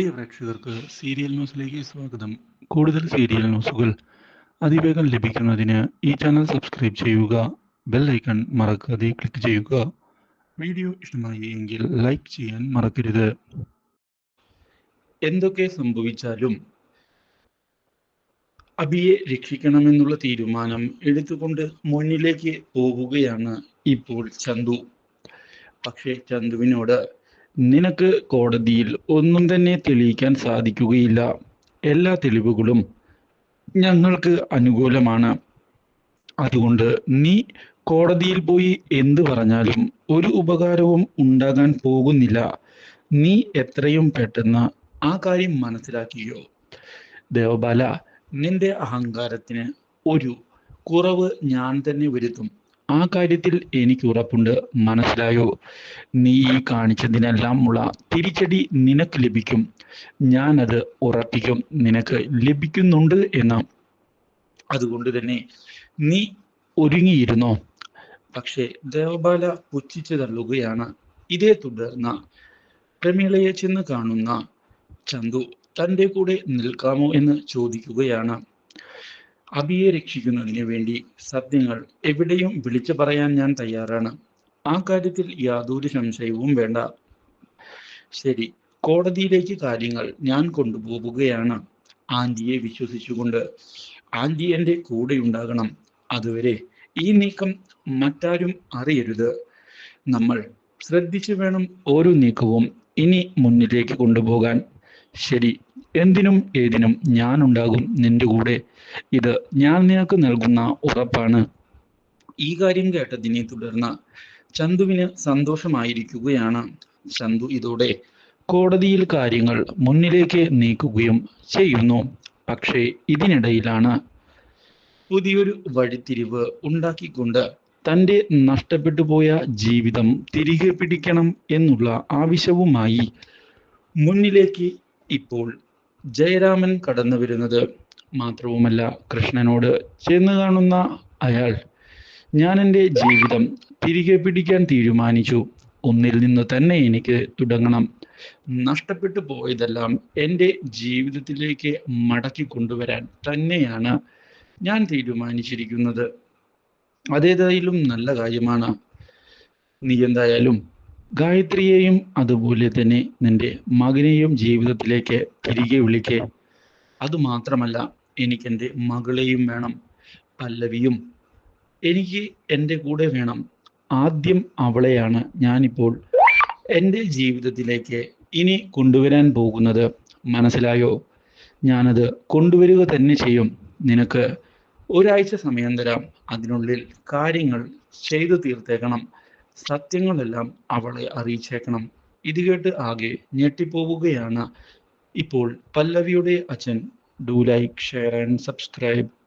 പ്രിയ പ്രേക്ഷകർക്ക് സീരിയൽ ന്യൂസിലേക്ക് സ്വാഗതം. കൂടുതൽ സീരിയൽ ന്യൂസുകൾ അതിവേഗം ലഭിക്കുന്നതിന് ഈ ചാനൽ സബ്സ്ക്രൈബ് ചെയ്യുക ബെൽ ഐക്കൺ മറക്കാതെ ക്ലിക്ക് ചെയ്യുക. വീഡിയോ ഇഷ്ടമായി എങ്കിൽ ലൈക്ക് ചെയ്യാൻ മറക്കരുത്. എന്തൊക്കെ സംഭവിച്ചാലും അബിയെ രക്ഷിക്കണമെന്നുള്ള തീരുമാനം എടുത്തുകൊണ്ട് മുന്നിലേക്ക് പോവുകയാണ് ഇപ്പോൾ ചന്തു. പക്ഷേ ചന്തുവിനോട് നിനക്ക് കോടതിയിൽ ഒന്നും തന്നെ തെളിയിക്കാൻ സാധിക്കുകയില്ല. എല്ലാ തെളിവുകളും ഞങ്ങൾക്ക് അനുകൂലമാണ്. അതുകൊണ്ട് നീ കോടതിയിൽ പോയി എന്ത് പറഞ്ഞാലും ഒരു ഉപകാരവും ഉണ്ടാകാൻ പോകുന്നില്ല. നീ എത്രയും പെട്ടെന്ന് ആ കാര്യം മനസ്സിലാക്കിയോ? ദേവബാല നിന്റെ അഹങ്കാരത്തിന് ഒരു കുറവ് ഞാൻ തന്നെ വരുത്തും. ആ കാര്യത്തിൽ എനിക്ക് ഉറപ്പുണ്ട്. മനസ്സിലായോ? നീ ഈ കാണിച്ചതിനെല്ലാം ഉള്ള തിരിച്ചടി നിനക്ക് ലഭിക്കും. ഞാനത് ഉറപ്പിക്കും. നിനക്ക് ലഭിക്കുന്നുണ്ട് എന്ന്. അതുകൊണ്ട് തന്നെ നീ ഒരുങ്ങിയിരുന്നോ? പക്ഷേ ദേവബാല പുച്ഛിച്ചു തള്ളുകയാണ്. ഇതേ തുടർന്ന് പ്രമീളയെ ചെന്ന് കാണുന്ന ചന്തു തന്റെ കൂടെ നിൽക്കാമോ എന്ന് ചോദിക്കുകയാണ്. അബിയെ രക്ഷിക്കുന്നതിന് വേണ്ടി സത്യങ്ങൾ എവിടെയും വിളിച്ചു പറയാൻ ഞാൻ തയ്യാറാണ്. ആ കാര്യത്തിൽ യാതൊരു സംശയവും വേണ്ട. ശരി കോടതിയിലേക്ക് കാര്യങ്ങൾ ഞാൻ കൊണ്ടുപോവുകയാണ്. ആന്റിയെ വിശ്വസിച്ചുകൊണ്ട് ആന്റി എന്റെ കൂടെ ഉണ്ടാകണം. അതുവരെ ഈ നീക്കം മറ്റാരും അറിയരുത്. നമ്മൾ ശ്രദ്ധിച്ചു വേണം ഓരോ നീക്കവും ഇനി മുന്നിലേക്ക് കൊണ്ടുപോകാൻ. ശരി എന്തിനും ഏതിനും ഞാൻ ഉണ്ടാകും നിന്റെ കൂടെ. ഇത് ഞാൻ നിനക്ക് നൽകുന്ന ഉറപ്പാണ്. ഈ കാര്യം കേട്ടതിനെ തുടർന്ന് ചന്തുവിന് സന്തോഷമായിരിക്കുകയാണ് ചന്തു ഇതോടെ. കോടതിയിൽ കാര്യങ്ങൾ മുന്നിലേക്ക് നീക്കുകയും ചെയ്യുന്നു. പക്ഷേ ഇതിനിടയിലാണ് പുതിയൊരു വഴിത്തിരിവ് ഉണ്ടാക്കിക്കൊണ്ട് തന്റെ നഷ്ടപ്പെട്ടു പോയ ജീവിതം തിരികെ പിടിക്കണം എന്നുള്ള ആവശ്യവുമായി മുന്നിലേക്ക് ഇപ്പോൾ ജയരാമൻ കടന്നു വരുന്നത് മാത്രവുമല്ല കൃഷ്ണനോട് ചെന്ന് കാണുന്ന അയാൾ. ഞാൻ എന്റെ ജീവിതം തിരികെ പിടിക്കാൻ തീരുമാനിച്ചു. ഒന്നിൽ നിന്ന് തന്നെ എനിക്ക് തുടങ്ങണം. നഷ്ടപ്പെട്ടു പോയതെല്ലാം എന്റെ ജീവിതത്തിലേക്ക് മടക്കി കൊണ്ടുവരാൻ തന്നെയാണ് ഞാൻ തീരുമാനിച്ചിരിക്കുന്നത്. അതേതായാലും നല്ല കാര്യമാണ്. നീ എന്തായാലും ഗായത്രിയെയും അതുപോലെ തന്നെ നിന്റെ മകനെയും ജീവിതത്തിലേക്ക് തിരികെ വിളിക്കേ. അതുമാത്രമല്ല എനിക്ക് എന്റെ മകളെയും വേണം പല്ലവിയും. എനിക്ക് എന്റെ കൂടെ വേണം. ആദ്യം അവളെയാണ് ഞാനിപ്പോൾ എന്റെ ജീവിതത്തിലേക്ക് ഇനി കൊണ്ടുവരാൻ പോകുന്നത്. മനസ്സിലായോ? ഞാനത് കൊണ്ടുവരിക തന്നെ ചെയ്യും. നിനക്ക് ഒരാഴ്ച സമയം തരാം. അതിനുള്ളിൽ കാര്യങ്ങൾ ചെയ്തു തീർത്തേക്കണം. സത്യങ്ങളെല്ലാം അവളെ അറിയിച്ചേക്കണം. ഇത് കേട്ട് ആകെ ഞെട്ടിപ്പോവുകയാണ്. ഇപ്പോൾ പല്ലവിയുടെ അച്ഛൻ. Do like share and subscribe